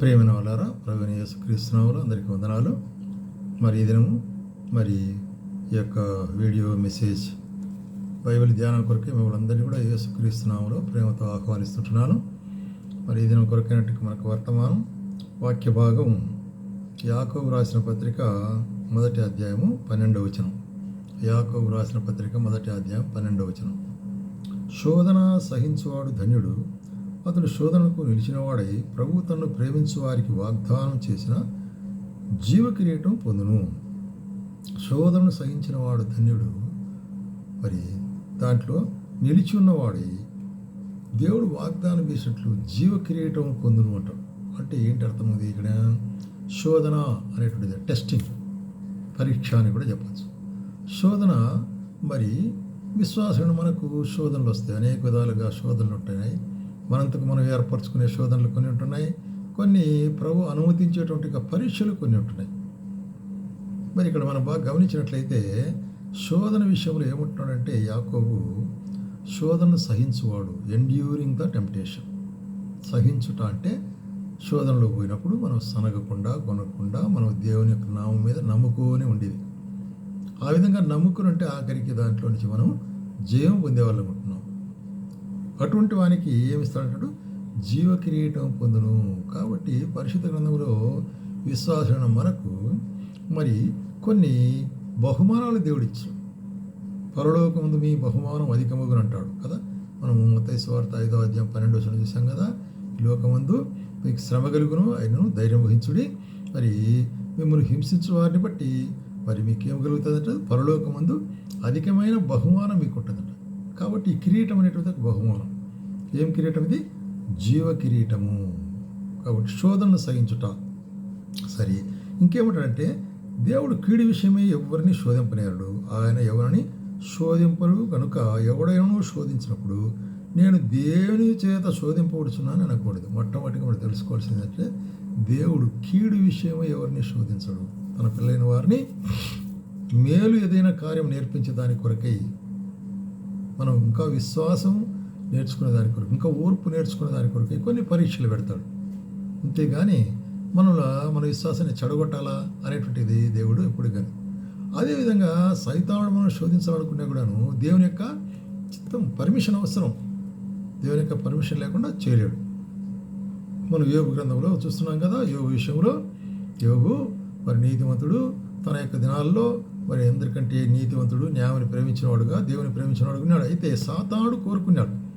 ప్రేమిన వాళ్ళారా ప్రవీణ యేసుక్రీస్తునాములు అందరికీ వందనాలు. మరి ఈ దినము మరి ఈ యొక్క వీడియో మెసేజ్ బైబిల్ ధ్యానం కొరకే మిమ్మల్ని అందరినీ కూడా యేసుక్రీస్తునాములో ప్రేమతో ఆహ్వానిస్తుంటున్నాను. మరి ఈ దినం కొరకైనట్టు మనకు వర్తమానం వాక్య భాగం యాకోబు రాసిన పత్రిక మొదటి అధ్యాయము పన్నెండవ వచనం. యాకోబు రాసిన పత్రిక మొదటి అధ్యాయం పన్నెండవ వచనం. శోధన సహించువాడు ధన్యుడు అతడు శోధనకు నిలిచినవాడై ప్రభు తన్ను ప్రేమించు వారికి వాగ్దానం చేసిన జీవ కిరీటం పొందును. శోధనను సహించిన వాడు ధన్యుడు. మరి దాంట్లో నిలిచి ఉన్నవాడై దేవుడు వాగ్దానం చేసినట్లు జీవ కిరీటం పొందును అంటాడు అంటే ఏంటి అర్థమైంది ఇక్కడ? శోధన అనేటువంటిది టెస్టింగ్ పరీక్ష అని కూడా చెప్పచ్చు. శోధన మరి విశ్వాసం మనకు శోధనలు వస్తాయి. అనేక విధాలుగా శోధనలు ఉంటున్నాయి మనంతకు మనం ఏర్పరచుకునే శోధనలు కొన్ని ఉంటున్నాయి. కొన్ని ప్రభు అనుమతించేటువంటి పరీక్షలు కొన్ని ఉంటున్నాయి. మరి ఇక్కడ మనం బాగా గమనించినట్లయితే శోధన విషయంలో ఏమంటున్నాడంటే యాకోబు శోధనను సహించువాడు ఎండ్యూరింగ్ ద టెంప్టేషన్ సహించుట అంటే శోధనలో పోయినప్పుడు మనం సనగకుండా కొనకుండా మనం దేవుని యొక్క నామం మీద నమ్ముకొని ఉండేది. ఆ విధంగా నమ్ముకుని ఉంటే ఆఖరికి దాంట్లో నుంచి మనం జయం పొందేవాళ్ళం ఉంటున్నాం. అటువంటి వానికి ఏమిస్తాడంటాడు జీవ కిరీటం పొందును. కాబట్టి పరిశుద్ధ గ్రంథంలో విశ్వాసమైన మనకు మరి కొన్ని బహుమానాలు దేవుడిచ్చాడు పరలోకముందు మీ బహుమానం అధికముగా అంటాడు కదా? మనం మొత్తయి స్వార్థ ఐదో అధ్యాయం పన్నెండో సంవత్సరం చూసాం కదా? ఈ లోకమందు మీకు శ్రమ కలుగును ఆయనను ధైర్యం వహించుడి. మరి మిమ్మల్ని హింసించు వారిని బట్టి మరి మీకు ఏం కలుగుతుందంటే పరలోకమందు అధికమైన బహుమానం మీకు ఉంటుందంట కాబట్టి ఈ కిరీటం అనేటువంటి ఒక బహుమానం. ఏం కిరీటం ఇది? జీవ కిరీటము. కాబట్టి శోధనను సహించుట సరే. ఇంకేమిటంటే దేవుడు కీడి విషయమై ఎవరిని శోధింపనేరడు ఆయన ఎవరిని శోధింపడు కనుక ఎవడైనా శోధించినప్పుడు నేను దేవుని చేత శోధింపబడుచున్నాను అనకూడదు. మొట్టమొదటిగా మనం తెలుసుకోవాల్సింది అంటే దేవుడు కీడు విషయమై ఎవరిని శోధించడు. తన పిల్లైన వారిని మేలు ఏదైనా కార్యం నేర్పించే దాని కొరకై మనం ఇంకా విశ్వాసం నేర్చుకునే దాని కొరకు ఇంకా ఓర్పు నేర్చుకునే దాని కొరకు కొన్ని పరీక్షలు పెడతాడు. అంతేగాని మనలో మన విశ్వాసాన్ని చెడగొట్టాలా అనేటువంటిది దేవుడు ఎప్పుడు కానీ అదేవిధంగా సైతానుడు మనం శోధించాలనుకునే కూడాను దేవుని యొక్క చిత్తం పర్మిషన్ అవసరం. దేవుని యొక్క పర్మిషన్ లేకుండా చేయలేడు. మనం యోగు గ్రంథంలో చూస్తున్నాం కదా యోగు విషయంలో యోగు మరి నీతిమంతుడు తన యొక్క దినాల్లో మరి ఎందుకంటే నీతివంతుడు న్యాయాన్ని ప్రేమించినవాడుగా దేవుని ప్రేమించినవాడు ఉన్నాడు. అయితే సాతానుడు కోరుకున్నాడు.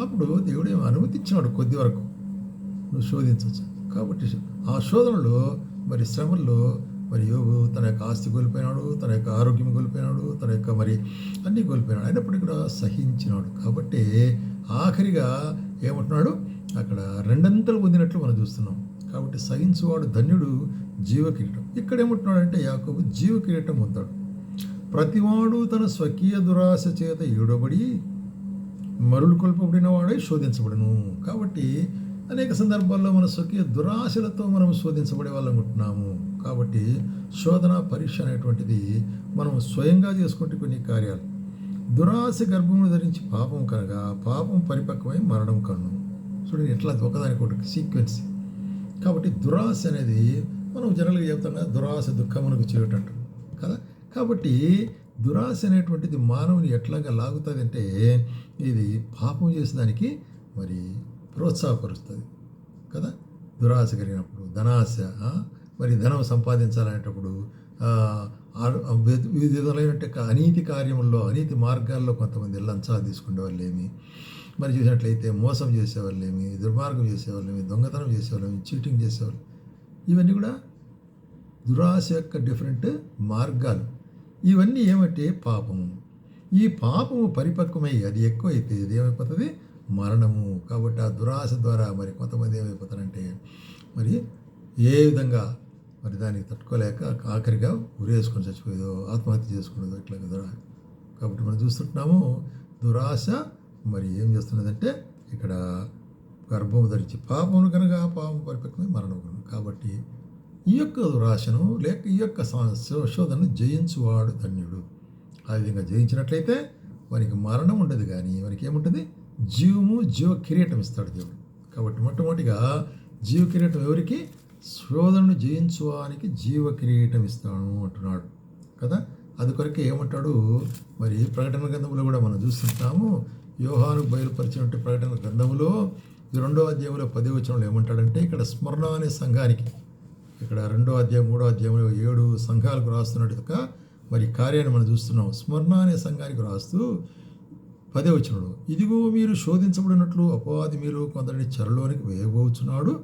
అప్పుడు దేవుడు ఏమి అనుమతించినాడు కొద్ది వరకు. నువ్వు శోధించవచ్చు. కాబట్టి ఆ శోధనలో మరి శ్రమల్లో మరి యోగు తన యొక్క ఆస్తి కోల్పోయినాడు తన యొక్క ఆరోగ్యం కోల్పోయినాడు తన యొక్క మరి అన్నీ కోల్పోయినాడు. అయినప్పటికీ కూడా సహించినాడు. కాబట్టి ఆఖరిగా ఏమంటున్నాడు? అక్కడ రెండంతలు పొందినట్లు మనం చూస్తున్నాం. కాబట్టి సైన్స్ వాడు ధన్యుడు జీవ కిరీటం ఇక్కడ ఏమంటున్నాడంటే యాకోబు జీవ కిరీటం పొందాడు. ప్రతివాడు తన స్వకీయ దురాశ చేత ఈడబడి మరులు కొల్పబడిన వాడే శోధించబడను. కాబట్టి అనేక సందర్భాల్లో మన స్వకీయ దురాశలతో మనం శోధించబడే వాళ్ళం ఉంటున్నాము కాబట్టి శోధన పరీక్ష అనేటువంటిది మనం స్వయంగా చేసుకుంటే కొన్ని కార్యాలు. దురాశ గర్భమును ధరించి పాపం కనగా పాపం పరిపక్వమై మరణం కన్ను. చూడండి ఎట్లా ఒకదానికొకటి సీక్వెన్స్ కాబట్టి దురాశ అనేది మనం జనరల్గా చెప్తాం కదా దురాశ దుఃఖమునకు చేయటంటు కదా? కాబట్టి దురాశ అనేటువంటిది మానవుని ఎట్లాగా లాగుతుంది అంటే ఇది పాపం చేసేదానికి మరి ప్రోత్సాహపరుస్తుంది. కదా? దురాశ కలిగినప్పుడు ధనాశ మరి ధనం సంపాదించాలనేటప్పుడు వివిధ విధులైనట్టు అనీతి కార్యముల్లో అనీతి మార్గాల్లో కొంతమంది లంచాలు తీసుకునే వాళ్ళేమి మరి చూసినట్లయితే మోసం చేసేవాళ్ళేమి దుర్మార్గం చేసేవాళ్ళేమి దొంగతనం చేసేవాళ్ళేమి చీటింగ్ చేసేవాళ్ళు. ఇవన్నీ కూడా దురాశ యొక్క డిఫరెంట్ మార్గాలు. ఇవన్నీ ఏమంటే పాపము. ఈ పాపము పరిపక్వమై అది ఎక్కువైతే ఇది ఏమైపోతుంది? మరణము. కాబట్టి ఆ దురాశ ద్వారా మరి కొంతమంది ఏమైపోతారంటే మరి ఏ విధంగా మరి దానికి తట్టుకోలేక ఆఖరిగా ఉరేసుకొని చచ్చిపోయేదో ఆత్మహత్య చేసుకునేదో ఇట్లా కదా. కాబట్టి మనం చూస్తుంటున్నాము దురాశ మరి ఏం చేస్తున్నదంటే ఇక్కడ గర్భము ధరించి పాపమును కనుక ఆ పాపం పరిపక్వమే మరణం కాబట్టి ఈ యొక్క రాశను లేక ఈ యొక్క శోధనను జయించువాడు ధన్యుడు. ఆ విధంగా జయించినట్లయితే వారికి మరణం ఉండదు కానీ వారికి ఏముంటుంది? జీవము జీవ కిరీటం ఇస్తాడు దేవుడు. కాబట్టి మొట్టమొదటిగా జీవ కిరీటం ఎవరికి? శోధనను జయించువానికి జీవ కిరీటం ఇస్తాను అంటున్నాడు. కదా? అది కొరకే ఏమంటాడు? మరి ప్రకటన గ్రంథంలో కూడా మనం చూస్తుంటాము యోహాను బయలుపరిచినట్టు ప్రకటన గ్రంథంలో రెండో అధ్యాయంలో పదే వచనంలో ఏమంటాడంటే ఇక్కడ స్మరణ అనే సంఘానికి ఇక్కడ రెండో అధ్యాయం మూడో అధ్యాయంలో ఏడు సంఘాలకు రాస్తున్నట్టుగా మరి కార్యాన్ని మనం చూస్తున్నాం. స్మరణ అనే సంఘానికి రాస్తూ పదే వచనంలో ఇదిగో మీరు శోధించబడినట్లు అపవాది మీరు కొందరిని చెరలోనికి వేయబోచున్నాడు.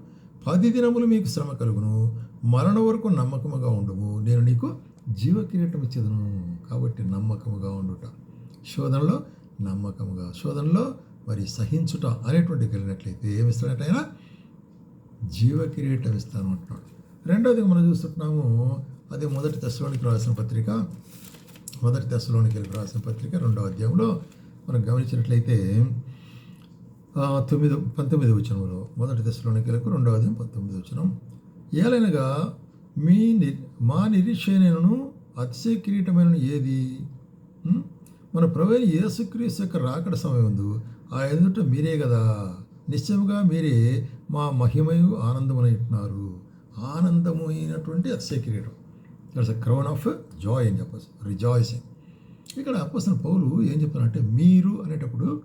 పది దినములు మీకు శ్రమ కలుగును. మరణ వరకు నమ్మకముగా ఉండుము. నేను నీకు జీవకిరీటం ఇచ్చేదను. కాబట్టి నమ్మకముగా ఉండుట. శోధనలో నమ్మకముగా శోధనలో మరి సహించుట అనేటువంటి కలిగినట్లయితే ఏమిస్తాడట ఆయన? జీవ కిరీటం ఇస్తాను అంటున్నాడు. రెండోది మనం చూస్తున్నాము అది మొదటి దశలోనికి రాసిన పత్రిక మొదటి దశలోనికి రాసిన పత్రిక రెండో అధ్యాయంలో మనం గమనించినట్లయితే తొమ్మిది పంతొమ్మిది వచనంలో మొదటి దశలోనికి రెండో అధ్యాయం పంతొమ్మిది వచనం. ఏలైనగా మీ ని మా నిరీక్షణను అతిశయ కిరీటమైన ఏది? మన ప్రవీణ యేసుక్రీస్తు యొక్క రాకడ సమయం ఉంది ఆ ఎదుట మీరే కదా. నిశ్చయముగా మీరే మా మహిమయు ఆనందమునైంటున్నారు ఆనందము అయినటువంటి అతిశయ it's a crown of joy అని చెప్పచ్చు రిజాయిసింగ్ ఇక్కడ అప్పసిన పౌలు ఏం చెప్తున్నారంటే మీరు అనేటప్పుడు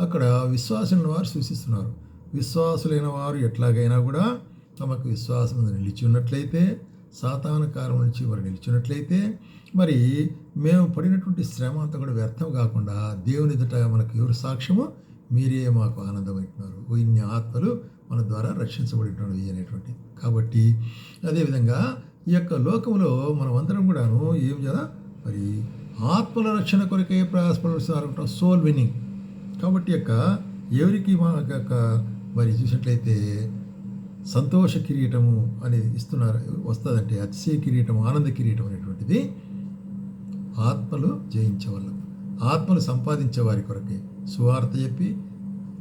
అక్కడ విశ్వాసులైన వారు సూచిస్తున్నారు. విశ్వాసులైన వారు ఎట్లాగైనా కూడా తమకు విశ్వాసం నిలిచి ఉన్నట్లయితే సాతానకారం నుంచి వారు నిలిచినట్లయితే మరి మేము పడినటువంటి శ్రమ అంతా కూడా వ్యర్థం కాకుండా దేవుని ఎదుట మనకు ఎవరు సాక్ష్యము మీరే మాకు ఆనందమైనారు ఇన్ని ఆత్మలు మన ద్వారా రక్షించబడినవి అనేటువంటి. కాబట్టి అదేవిధంగా ఈ యొక్క లోకంలో మనం అందరం కూడాను ఏం చేయాలి? మరి ఆత్మల రక్షణ కొరకే ప్రయాసపడుతున్నారు సోల్ విన్నింగ్. కాబట్టి యొక్క ఎవరికి మన యొక్క మరి చూసినట్లయితే సంతోష కిరీటము అనేది ఇస్తున్నారు వస్తుందంటే అతిశయ కిరీటం ఆనంద కిరీటం అనేటువంటిది ఆత్మలు జయించే ఆత్మలు సంపాదించే వారి కొరకే సువార్త చెప్పి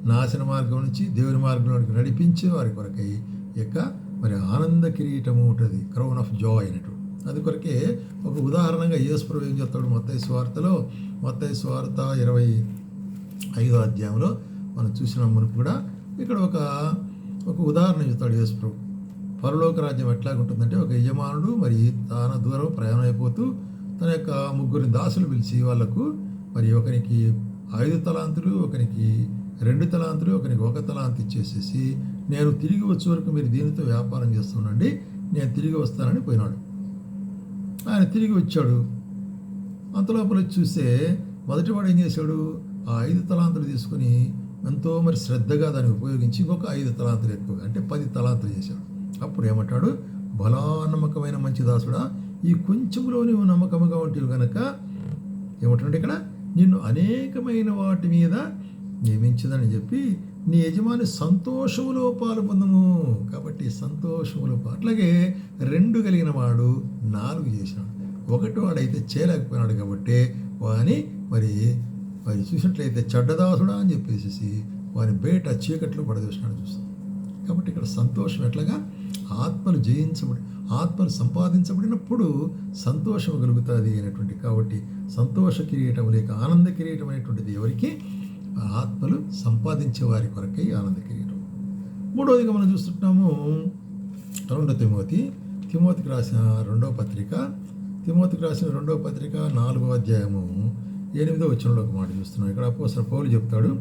నాశన మార్గం నుంచి దేవుని మార్గంలోనికి నడిపించే వారి కొరకై యొక్క మరి ఆనంద కిరీటము ఉంటుంది క్రౌన్ ఆఫ్ జాయ్ అనేటువంటి. అది కొరకే ఒక ఉదాహరణగా యేసుప్రభు ఏం చెప్తాడు మొత్తయి స్వార్థలో మొత్తై స్వార్థ ఇరవై ఐదో అధ్యాయంలో మనం చూసిన మునుపు కూడా ఇక్కడ ఒక ఒక ఉదాహరణ చెప్తాడు యేసుప్రభు పరలోక రాజ్యం ఎట్లాగుంటుందంటే ఒక యజమానుడు మరి తాన దూరం ప్రయాణం అయిపోతూ తన యొక్క ముగ్గురిని దాసులు పిలిచి వాళ్ళకు మరి ఒకరికి ఐదు తలాంతులు ఒకరికి రెండు తలాంతులు ఒకరికి ఒక తలాంతి ఇచ్చేసేసి నేను తిరిగి వచ్చే వరకు మీరు దీనితో వ్యాపారం చేస్తుండండి నేను తిరిగి వస్తానని పోయినాడు. ఆయన తిరిగి వచ్చాడు. అంతలోపల చూస్తే మొదటివాడు ఏం చేశాడు? ఆ ఐదు తలాంతులు తీసుకుని ఎంతో మరి శ్రద్ధగా దాన్ని ఉపయోగించి ఇంకొక ఐదు తలాంతులు ఎక్కువగా అంటే పది తలాంతులు చేశాడు. అప్పుడు ఏమంటాడు? బలా నమ్మకమైన మంచి దాసుడా ఈ కొంచెంలో నువ్వు నమ్మకముగా ఉంటే కనుక ఏమంటాడు ఇక్కడ? నిన్ను అనేకమైన వాటి మీద నియమించదని చెప్పి నీ యజమాని సంతోషములో పాలు పొందము కాబట్టి సంతోషములో పా- అట్లాగే రెండు కలిగిన వాడు నాలుగు చేసినాడు ఒకటి వాడైతే చేయలేకపోయినాడు కాబట్టి వాని మరి వారిని చూసినట్లయితే చెడ్డదాసుడా అని చెప్పేసి వారి బయట చీకట్లో పడదోసినాడు చూస్తాం. కాబట్టి ఇక్కడ సంతోషం ఎట్లాగా? ఆత్మలు జయించబడి ఆత్మలు సంపాదించబడినప్పుడు సంతోషం కలుగుతుంది అనేటువంటి. కాబట్టి సంతోష కిరీటం లేక ఆనంద కిరీటం అనేటువంటిది ఎవరికి? ఆత్మలు సంపాదించే వారి కొరకై ఆనంద కిరీటం. మూడవదిగా మనం చూస్తున్నాము రెండో తిమోతి. తిమోతికి రాసిన రెండవ పత్రిక. తిమోతికి రాసిన రెండవ పత్రిక నాలుగో అధ్యాయము. ఎనిమిదో వచనంలో ఒక మాట చూస్తున్నాం. ఇక్కడ అపోసర పౌలు చెప్తాడు.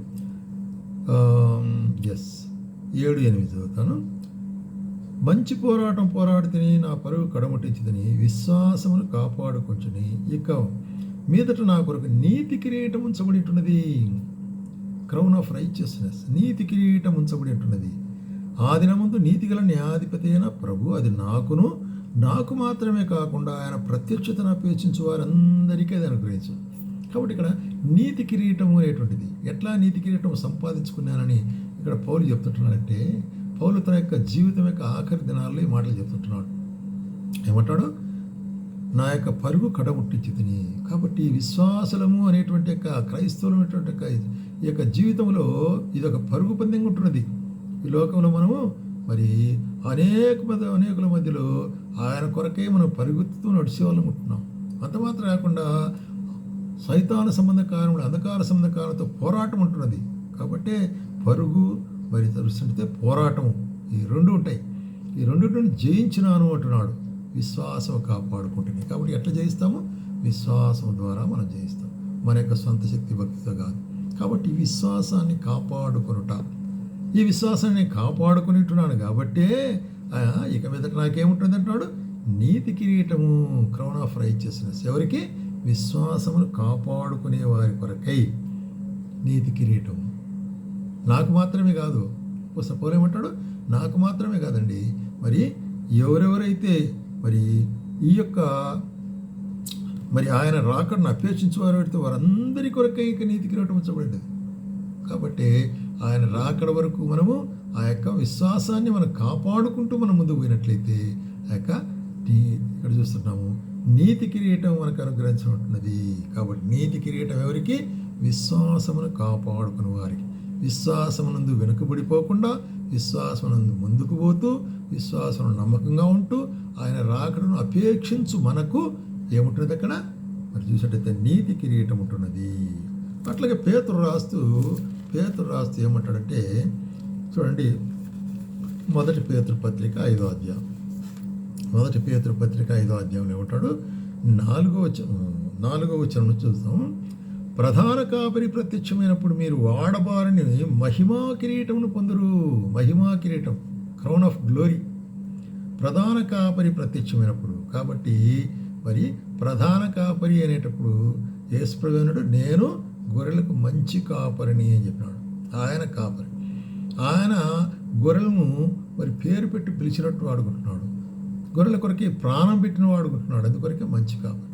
ఎస్ ఏడు ఎనిమిది చదువుతాను. మంచి పోరాటం పోరాడితిని నా పరుగు కడముట్టించిదని విశ్వాసమును కాపాడుకొంచుని ఇక మీదట నా కొరకు నీతి కిరీటం ఉంచబడి ఉంటున్నది. క్రౌన్ ఆఫ్ రైచియస్నెస్ నీతి కిరీటం ఉంచబడి ఉంటున్నది. ఆ దినముందు నీతిగల న్యాయాధిపతి అయిన ప్రభు అది నాకును నాకు మాత్రమే కాకుండా ఆయన ప్రత్యక్షతను అపేక్షించు వారందరికీ అది అనుగ్రహించు. కాబట్టి ఇక్కడ నీతి కిరీటము అనేటువంటిది. ఎట్లా నీతి కిరీటం సంపాదించుకున్నానని ఇక్కడ పౌలు చెప్తుంటున్నాడంటే పౌలు తన యొక్క జీవితం యొక్క ఆఖరి దినాల్లో ఈ మాటలు చెప్తుంటున్నాడు. ఏమంటాడు? నా యొక్క పరుగు కడముట్టించి తిని. కాబట్టి విశ్వాసలము అనేటువంటి యొక్క క్రైస్తవులు అనేటువంటి యొక్క ఈ యొక్క జీవితంలో ఇది ఒక పరుగు పందెంగా ఉంటున్నది. ఈ లోకంలో మనము మరి అనేక మంది అనేకుల మధ్యలో ఆయన కొరకే మనం పరుగుతూ నడిచే వాళ్ళం ఉంటున్నాం. అంత మాత్రం కాకుండా సైతాన సంబంధ కారణములు అంధకార సంబంధ కారణంతో పోరాటం ఉంటున్నది. కాబట్టి పరుగు మరి చూస్తుంటే పోరాటం ఈ రెండు ఉంటాయి. ఈ రెండింటిని జయించినాను అంటున్నాడు. విశ్వాసం కాపాడుకుంటుంది కాబట్టి ఎట్లా జయిస్తాము? విశ్వాసం ద్వారా మనం జయిస్తాం. మన యొక్క సొంత శక్తి భక్తితో కాదు. కాబట్టి విశ్వాసాన్ని కాపాడుకొనుట. ఈ విశ్వాసాన్ని నేను కాపాడుకునిట్టున్నాను కాబట్టే ఇక మీదట నాకేముంటుంది అంటున్నాడు నీతి కిరీటము క్రౌన్ ఆఫ్ రైచియస్నెస్ ఎవరికి? విశ్వాసమును కాపాడుకునే వారి కొరకై నీతి కిరీటం నాకు మాత్రమే కాదు ఒకసారి ఏమంటాడు? నాకు మాత్రమే కాదండి. మరి ఎవరెవరైతే మరి ఈ యొక్క మరి ఆయన రాకడను అపేక్షించేవారు పెడితే వారందరి కొరకై ఇక నీతి కిరీటం ఉంచబడింది. కాబట్టి ఆయన రాకడ వరకు మనము ఆ యొక్క విశ్వాసాన్ని మనం కాపాడుకుంటూ మనం ముందుకు పోయినట్లయితే ఆ యొక్క ఇక్కడ చూస్తున్నాము. నీతి కిరీటం మనకు అనుగ్రహించబడుతున్నది కాబట్టి నీతి కిరీటం ఎవరికి? విశ్వాసమును కాపాడుకుని వారికి. విశ్వాసమునందు వెనుకబడిపోకుండా విశ్వాసమునందు ముందుకు పోతూ విశ్వాసం నమ్మకంగా ఉంటూ ఆయన రాకడను అపేక్షించు మనకు ఏముంటుంది అక్కడ? మరి చూసినట్టయితే నీతి కిరీటం ఉంటున్నది. అట్లాగే పేతురు రాస్తూ పేతురు రాస్తూ ఏమంటాడంటే చూడండి మొదటి పేతురు పత్రిక ఐదో అధ్యాయం. మొదటి పేతురు పత్రిక ఐదో అధ్యాయంలో ఉంటాడు నాలుగో వచ్చ నాలుగో వచనం చూస్తాం ప్రధాన కాపరి ప్రత్యక్షమైనప్పుడు మీరు వాడబారని మహిమా కిరీటమును పొందురు. మహిమా కిరీటం క్రౌన్ ఆఫ్ గ్లోరీ ప్రధాన కాపరి ప్రత్యక్షమైనప్పుడు కాబట్టి మరి ప్రధాన కాపరి అనేటప్పుడు యేసుప్రవేణుడు నేను గొర్రెలకు మంచి కాపరిని అని చెప్పినాడు. ఆయన కాపరి. ఆయన గొర్రెలను మరి పేరు పెట్టి పిలిచినట్టు వాడుకుంటున్నాడు. గొర్రెల కొరకే ప్రాణం పెట్టిన వాడుకుంటున్నాడు అందుకొరకే మంచి కాపరి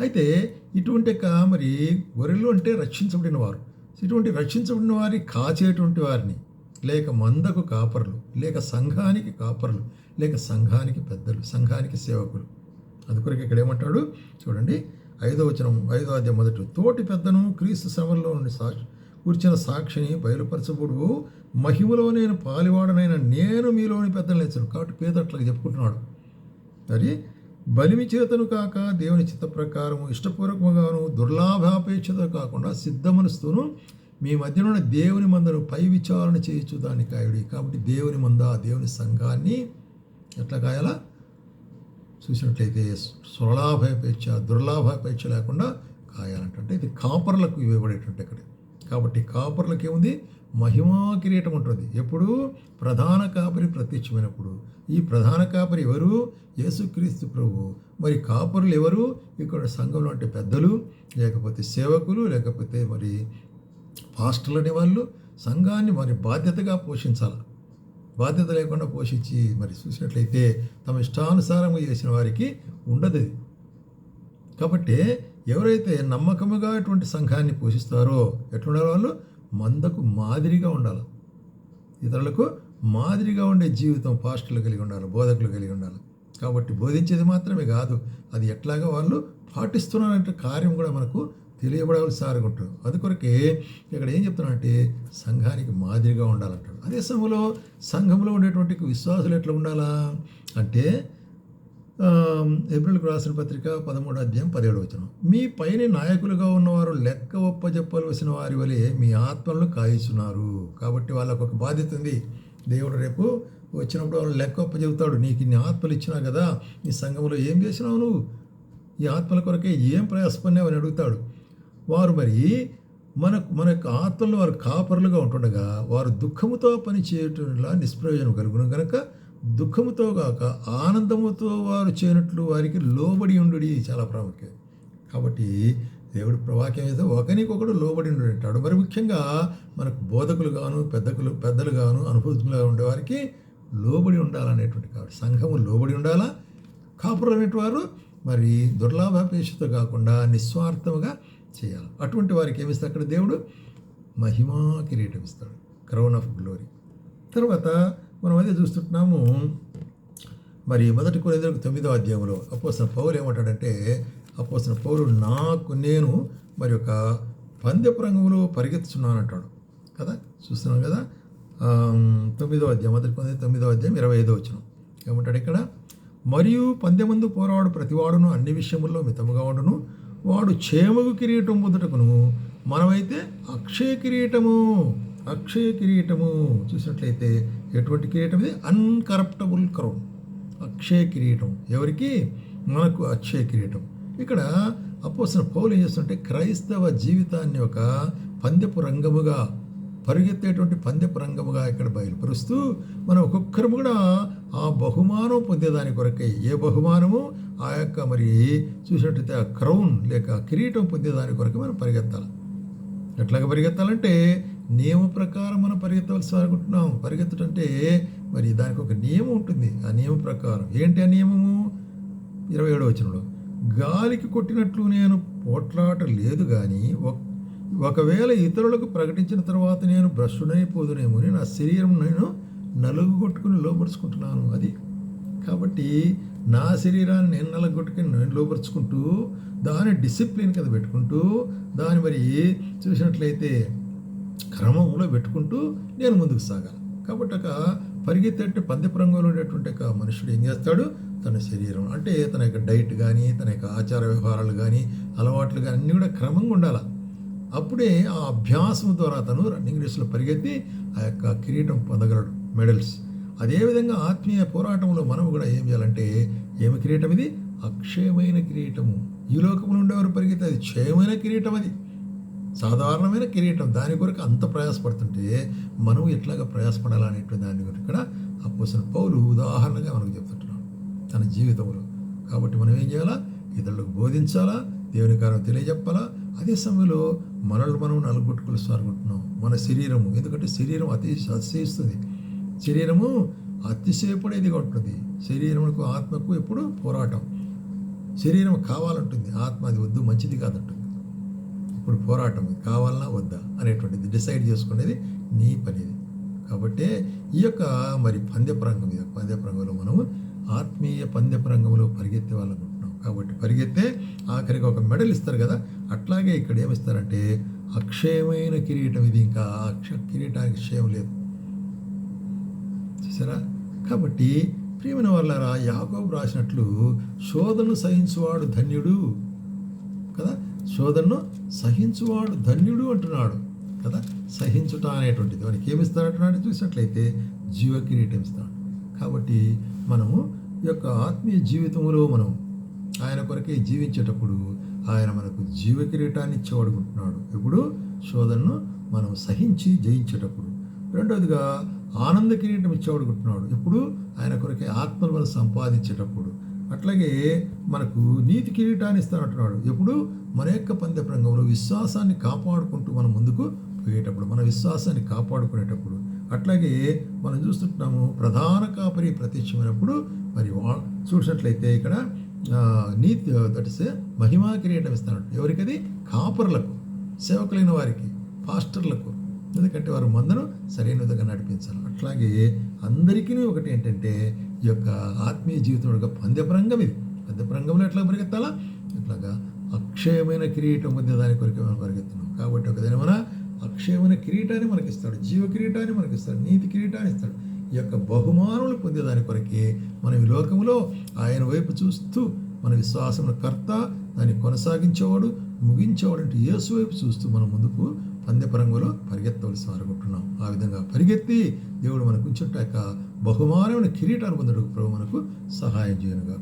అయితే ఇటువంటి మరి గొర్రెలు అంటే రక్షించబడిన వారు. ఇటువంటి రక్షించబడిన వారి కాచేటువంటి వారిని లేక మందకు కాపరులు లేక సంఘానికి కాపరులు లేక సంఘానికి పెద్దలు సంఘానికి సేవకులు. అందుకొరకు ఇక్కడ ఏమంటాడు? చూడండి ఐదో వచనం ఐదో అధ్యాయం మొదటి. తోటి పెద్దను క్రీస్తు శ్రమల్లో నుండి సాక్షి కూర్చిన సాక్షిని బయలుపరచబడు. మహిమలో నేను పాలివాడనైన నేను మీలోని పెద్దలు లేచాను. కాబట్టి పేదట్లకు చెప్పుకుంటున్నాడు. మరి బలిమి చేతను కాక దేవుని చిత్త ప్రకారము ఇష్టపూర్వకంగాను దుర్లాభాపేక్షత కాకుండా సిద్ధమనుస్తూను మీ మధ్యనున్న దేవుని మందను పై విచారణ చేయొచ్చు దాన్ని కాయుడి. కాబట్టి దేవుని మంద దేవుని సంఘాన్ని ఎట్లా కాయాలా? చూసినట్లయితే స్వలాభాపేక్ష దుర్లాభాపేక్ష లేకుండా కాయాలంటే ఇది కాపర్లకు ఇవ్వబడేటువంటి ఇక్కడ కాబట్టి కాపర్లకు ఏముంది మహిమా కిరీటం ఉంటుంది. ఎప్పుడు ప్రధాన కాపరి ప్రత్యక్షమైనప్పుడు. ఈ ప్రధాన కాపరి ఎవరు? యేసుక్రీస్తు ప్రభు. మరి కాపరులు ఎవరు? ఇక్కడ సంఘంలో అంటే పెద్దలు లేకపోతే సేవకులు లేకపోతే మరి పాస్టర్లు అనేవాళ్ళు సంఘాన్ని మరి బాధ్యతగా పోషించాలి. బాధ్యత లేకుండా పోషించి మరి చూసినట్లయితే తమ ఇష్టానుసారంగా చేసిన వారికి ఉండదు. కాబట్టి ఎవరైతే నమ్మకముగా అటువంటి సంఘాన్ని పోషిస్తారో ఎట్లుండాలి వాళ్ళు? మందకు మాదిరిగా ఉండాలి. ఇతరులకు మాదిరిగా ఉండే జీవితం పాస్టులు కలిగి ఉండాలి బోధకులు కలిగి ఉండాలి. కాబట్టి బోధించేది మాత్రమే కాదు అది ఎట్లాగా వాళ్ళు పాటిస్తున్నారంటే కార్యం కూడా మనకు తెలియబడవలసి అది కొరకే ఇక్కడ ఏం చెప్తున్నానంటే సంఘానికి మాదిరిగా ఉండాలంటాడు. అదే సమయంలో సంఘంలో ఉండేటువంటి విశ్వాసులు ఎట్లా ఉండాలా? అంటే ఏప్రిల్కి రాసిన పత్రిక పదమూడు అధ్యాయం పదిహేడు వచ్చిన. మీ పైన నాయకులుగా ఉన్నవారు లెక్క ఒప్పజెప్పవలసిన వారి వలె మీ ఆత్మలను కాయిస్తున్నారు. కాబట్టి వాళ్ళకు ఒక బాధ్యత ఉంది. దేవుడు రేపు వచ్చినప్పుడు వాళ్ళు లెక్క ఒప్పచెబుతాడు. నీకు ఇన్ని ఆత్మలు ఇచ్చినా కదా నీ సంఘంలో ఏం చేసినావు నువ్వు? ఈ ఆత్మల కొరకే ఏం ప్రయాసపడినావు అని అడుగుతాడు. వారు మరి మనకు మన యొక్క ఆత్మల్లో వారు కాపరులుగా ఉంటుండగా వారు దుఃఖముతో పని చేయటంలా నిష్ప్రయోజనం కలుగును కనుక దుఃఖముతో కాక ఆనందముతో వారు చేయనట్లు వారికి లోబడి ఉండు చాలా ప్రాముఖ్యం. కాబట్టి దేవుడు ప్రవాక్యం అయితే ఒకరికొకడు లోబడి ఉండేటాడు మరి ముఖ్యంగా మనకు బోధకులు గాను పెద్దకులు పెద్దలు గాను అనుభూతులుగా ఉండేవారికి లోబడి ఉండాలనేటువంటి కాబట్టి సంఘము లోబడి ఉండాలా? కాపురం అనేటి వారు మరి దుర్లాభాపేక్షతో కాకుండా నిస్వార్థముగా చేయాలి. అటువంటి వారికి ఏమిస్తాడు అక్కడ దేవుడు? మహిమా కిరీటం ఇస్తాడు. Crown of glory. తర్వాత మనం అదే చూస్తుంటున్నాము. మరి మొదటి కొరింథీయులకు తొమ్మిదో అధ్యాయంలో అపోసిన పౌలు ఏమంటాడంటే అపోసిన పౌలు నాకు నేను మరి ఒక పందెపు రంగంలో పరిగెత్తుచున్నాను అంటాడు. కదా? చూస్తున్నాం కదా? తొమ్మిదో అధ్యాయం మొదటి కొరింథీ తొమ్మిదో అధ్యాయం ఇరవై ఐదో వచ్చిన ఏమంటాడు ఇక్కడ? మరియు పందెమందు పోరాడు ప్రతివాడును అన్ని విషయముల్లో మితముగా ఉండును. వాడు క్షేమకు కిరీటం పొందుటకును మనమైతే అక్షయ కిరీటము. అక్షయ కిరీటము చూసినట్లయితే ఎటువంటి కిరీటం ఇది? అన్కరప్టబుల్ క్రౌన్ అక్షయ కిరీటం. ఎవరికి? మనకు అక్షయ కిరీటం. ఇక్కడ అపోసిన పౌలు ఏం చేస్తుంటే క్రైస్తవ జీవితాన్ని ఒక పందెపు రంగముగా పరిగెత్తేటువంటి పందెపు రంగముగా ఇక్కడ బయలుపరుస్తూ మనం ఒక్కొక్కరు కూడా ఆ బహుమానం పొందేదాని కొరకై ఏ బహుమానము? ఆ యొక్క మరి చూసినట్టయితే ఆ క్రౌన్ లేక కిరీటం పొందేదాని కొరకు మనం పరిగెత్తాలి. ఎట్లాగ పరిగెత్తాలంటే నియమ ప్రకారం మనం పరిగెత్తవలసి అనుకుంటున్నాం పరిగెత్తటంటే మరి దానికి ఒక నియమం ఉంటుంది. ఆ నియమ ప్రకారం. ఏంటి ఆ నియమము? ఇరవై ఏడో వచనంలో గాలికి కొట్టినట్లు నేను పోట్లాట లేదు కానీ ఒకవేళ ఇతరులకు ప్రకటించిన తర్వాత నేను భ్రష్టునైపోదునేమో నా శరీరం నేను నలుగు కొట్టుకుని లోపరుచుకుంటున్నాను అది. కాబట్టి నా శరీరాన్ని నేను నలగొట్టుకుని నేను లోపరుచుకుంటూ దాని డిసిప్లిన్ కింద పెట్టుకుంటూ దాని మరి చూసినట్లయితే క్రమంలో పెట్టుకుంటూ నేను ముందుకు సాగాలి. కాబట్టి ఒక పరిగెత్తేట పందెపరంగంలో ఉండేటువంటి ఒక మనుషుడు ఏం చేస్తాడు? తన శరీరం అంటే తన యొక్క డైట్ కానీ తన యొక్క ఆచార వ్యవహారాలు కానీ అలవాట్లు కానీ అన్నీ కూడా క్రమంగా ఉండాలి? అప్పుడే ఆ అభ్యాసం ద్వారా తను రన్నింగ్ రేస్లో పరిగెత్తి ఆ యొక్క కిరీటం పొందగలడు మెడల్స్. అదేవిధంగా ఆత్మీయ పోరాటంలో మనం కూడా ఏం చేయాలంటే ఏమి కిరీటం ఇది? అక్షయమైన కిరీటము. ఈ లోకంలో ఉండేవారు పరిగెత్తే అది క్షయమైన కిరీటం అది. సాధారణమైన కిరీటం. దాని కొరకు అంత ప్రయాసపడుతుంటే మనం ఎట్లాగా ప్రయాసపడాలనేటువంటి దాని గురించి ఇక్కడ అపోసిన పౌలు ఉదాహరణగా మనకు చెప్తుంటున్నాడు తన జీవితంలో. కాబట్టి మనం ఏం చేయాలా? ఇతరులకు బోధించాలా? దేవుని కారణం తెలియజెప్పాలా? అదే సమయంలో మనల్ని మనం నలుగొట్టుకులు సారుకుంటున్నాం మన శరీరము ఎందుకంటే శరీరం అతి అతిశయిస్తుంది. శరీరము అతిశయపడేదిగా ఉంటుంది. శరీరముకు ఆత్మకు ఎప్పుడు పోరాటం. శరీరం కావాలంటుంది. ఆత్మ అది వద్దు మంచిది కాదంటుంది. ఇప్పుడు పోరాటం కావాలన్నా వద్దా అనేటువంటిది డిసైడ్ చేసుకునేది నీ పనిది కాబట్టి ఈ యొక్క మరి పందెపరంగం ఇది. పందెపరంగంలో మనము ఆత్మీయ పందెపరంగంలో పరిగెత్తే వాళ్ళనుకుంటున్నాం కాబట్టి పరిగెత్తే ఆఖరికి ఒక మెడల్ ఇస్తారు కదా అట్లాగే ఇక్కడ ఏమిస్తారంటే అక్షయమైన కిరీటం ఇది ఇంకా. అక్ష కిరీటానికి క్షయం లేదు. చూసారా? కాబట్టి ప్రియమైన వాళ్ళారా యాకోబు రాసినట్లు శోధను సహించువాడు ధన్యుడు. శోధనను సహించువాడు ధన్యుడు అంటున్నాడు కదా? సహించుట అనేటువంటిది. మనకి ఏమి చూసినట్లయితే జీవ కిరీటం ఇస్తాడు. కాబట్టి మనము ఈ యొక్క ఆత్మీయ జీవితంలో మనం ఆయన కొరకే జీవించేటప్పుడు ఆయన మనకు జీవ కిరీటాన్ని ఇచ్చేవాడుకుంటున్నాడు ఇప్పుడు శోధనను మనం సహించి జయించేటప్పుడు. రెండవదిగా ఆనంద కిరీటం ఇచ్చేవాడుకుంటున్నాడు ఇప్పుడు ఆయన కొరకే ఆత్మను మనం సంపాదించేటప్పుడు. అట్లాగే మనకు నీతి కిరీటాన్ని ఇస్తానంటున్నాడు. ఎప్పుడు? మన యొక్క పందె రంగంలో విశ్వాసాన్ని కాపాడుకుంటూ మనం ముందుకు పోయేటప్పుడు మన విశ్వాసాన్ని కాపాడుకునేటప్పుడు. అట్లాగే మనం చూస్తుంటున్నాము ప్రధాన కాపరి ప్రత్యక్షమైనప్పుడు మరి వా చూసినట్లయితే ఇక్కడ నీతి దట్ ఇస్ మహిమా కిరీటం ఇస్తాడు ఎవరికది? కాపరులకు సేవకులైన వారికి పాస్టర్లకు. ఎందుకంటే వారు మందను సరైన విధంగా నడిపించాలి. అట్లాగే అందరికీ ఒకటి ఏంటంటే ఈ యొక్క ఆత్మీయ జీవితం యొక్క పందెపరంగం ఇది. పందెపరంగంలో ఎట్లా పరిగెత్తాలా? ఇట్లాగా అక్షయమైన కిరీటం పొందే దాని కొరకు మనం పరిగెత్తున్నాం. కాబట్టి ఒక మన అక్షయమైన కిరీటాన్ని మనకి ఇస్తాడు జీవ కిరీటాన్ని మనకి ఇస్తాడు నీతి కిరీటాన్ని ఇస్తాడు. ఈ యొక్క బహుమానులు పొందేదాని కొరకే మనం ఈ లోకంలో ఆయన వైపు చూస్తూ మన విశ్వాసం కర్త దాన్ని కొనసాగించేవాడు ముగించేవాడు అంటే యేసు వైపు చూస్తూ మనం ముందుకు పందెపరంగులో పరిగెత్తవలసి అనుకుంటున్నాం ఆ విధంగా పరిగెత్తి దేవుడు మనకు ఉంచుట యొక్క బహుమానమైన కిరీటాన్ని పొందడానికి ప్రభు మనకు సహాయం చేయనుగా